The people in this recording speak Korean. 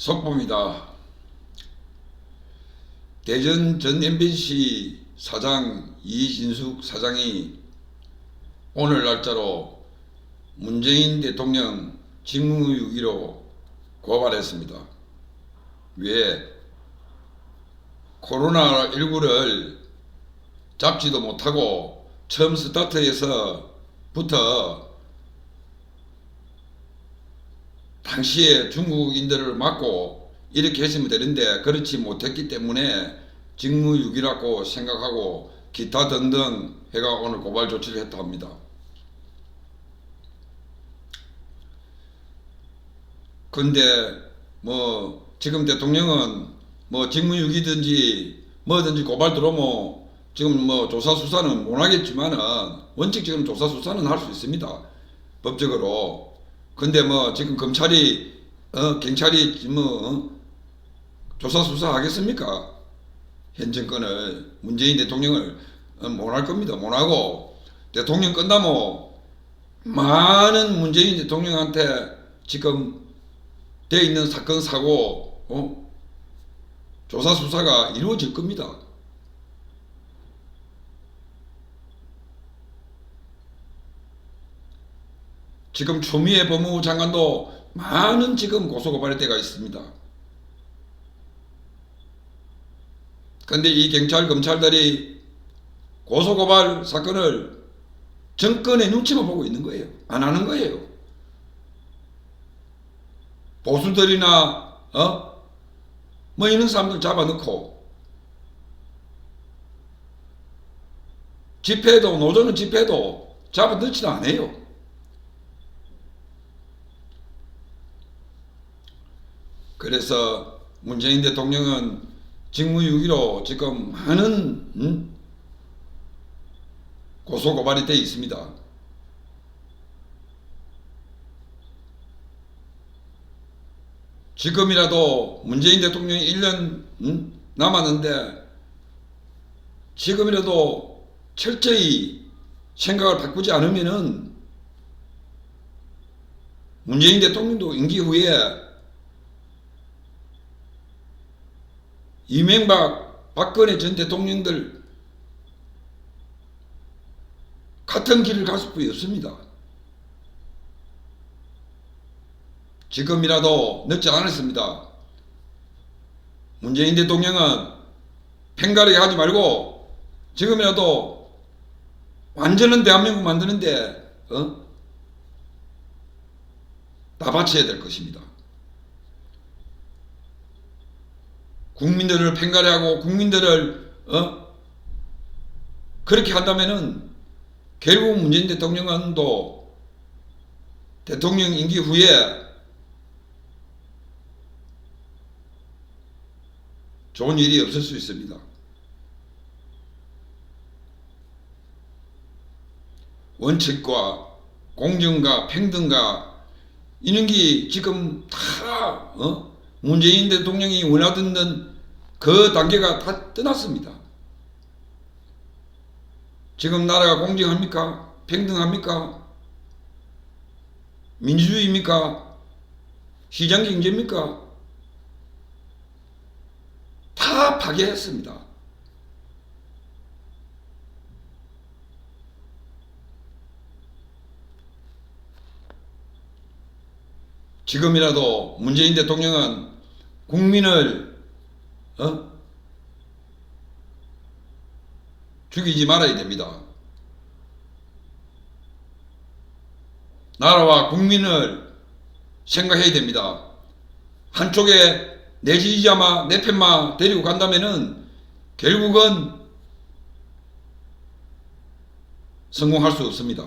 속보입니다. 대전 전 MBC 사장 이진숙 사장이 오늘 날짜로 문재인 대통령 직무유기로 고발했습니다. 왜? 코로나19를 잡지도 못하고 처음 스타트에서부터 당시에 중국인들을 막고 이렇게 했으면 되는데 그렇지 못했기 때문에 직무유기라고 생각하고 기타 등등 해가 오늘 고발 조치를 했다 합니다. 근데 뭐 지금 대통령은 뭐 직무유기든지 뭐든지 고발 들어오면 지금 뭐 조사 수사는 못 하겠지만은 원칙적으로 조사 수사는 할 수 있습니다. 법적으로. 근데 뭐 지금 검찰이 어 경찰이 뭐 어? 조사 수사 하겠습니까? 현 정권을 문재인 대통령을 어, 못할 겁니다. 못 하고 대통령 끝나면 많은 문재인 대통령한테 지금 돼 있는 사건 사고 어? 조사 수사가 이루어질 겁니다. 지금 추미애 법무부 장관도 많은 지금 고소고발의 때가 있습니다. 근데 이 경찰 검찰들이 고소고발 사건을 정권의 눈치만 보고 있는 거예요. 안 하는 거예요. 보수들이나 어? 뭐 이런 사람들 잡아넣고 집회도 노조는 집회도 잡아넣지도 않아요. 그래서 문재인 대통령은 직무유기로 지금 많은 음? 고소고발이 돼 있습니다. 지금이라도 문재인 대통령이 1년 음? 남았는데 지금이라도 철저히 생각을 바꾸지 않으면은 문재인 대통령도 임기 후에 이명박, 박근혜 전 대통령들 같은 길을 갈 수밖에 없습니다. 지금이라도 늦지 않았습니다. 문재인 대통령은 팽가르게 하지 말고 지금이라도 완전한 대한민국 만드는데 어? 다 바쳐야 될 것입니다. 국민들을 팽가르하고 국민들을 어? 그렇게 한다면은 결국 문재인 대통령은 또 대통령 임기 후에 좋은 일이 없을 수 있습니다. 원칙과 공정과 평등과 이런 게 지금 다 어? 문재인 대통령이 원하던 그 단계가 다 떠났습니다. 지금 나라가 공정합니까? 평등합니까? 민주주의입니까? 시장 경제입니까? 다 파괴했습니다. 지금이라도 문재인 대통령은 국민을 어? 죽이지 말아야 됩니다. 나라와 국민을 생각해야 됩니다. 한쪽에 내 지지자마 내 편마 데리고 간다면은 결국은 성공할 수 없습니다.